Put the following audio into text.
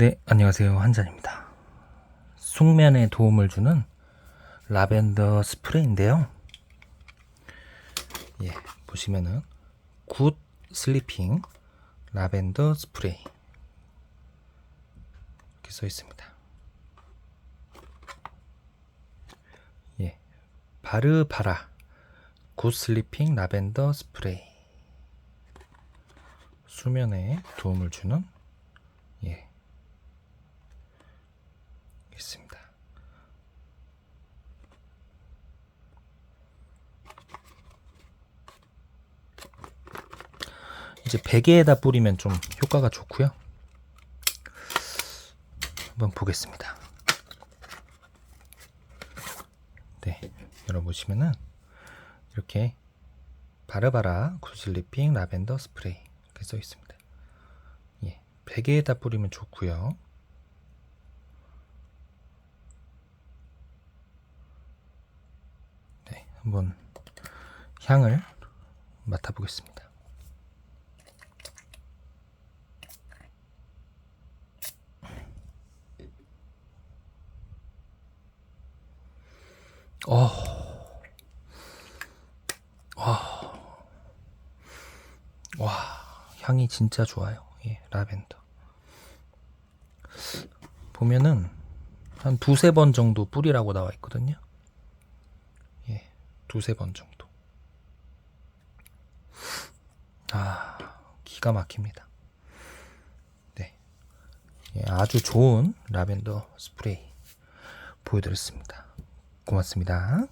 네, 안녕하세요. 한잔입니다. 숙면에 도움을 주는 라벤더 스프레이인데요. 예, 보시면은 굿 슬리핑 라벤더 스프레이 이렇게 써 있습니다. 예, 바르바라 굿 슬리핑 라벤더 스프레이 수면에 도움을 주는 예 있습니다. 이제 베개에다 뿌리면 좀 효과가 좋고요. 한번 보겠습니다. 네, 열어보시면은 이렇게 바르바라 구슬리핑 라벤더 스프레이 이렇게 써 있습니다. 예, 베개에다 뿌리면 좋고요. 네, 한번 향을 맡아보겠습니다. 어, 와, 와, 향이 진짜 좋아요. 예, 라벤더. 보면은 한 두세 번 정도 뿌리라고 나와 있거든요. 예, 두세 번 정도. 아, 기가 막힙니다. 네. 예, 아주 좋은 라벤더 스프레이 보여드렸습니다. 고맙습니다.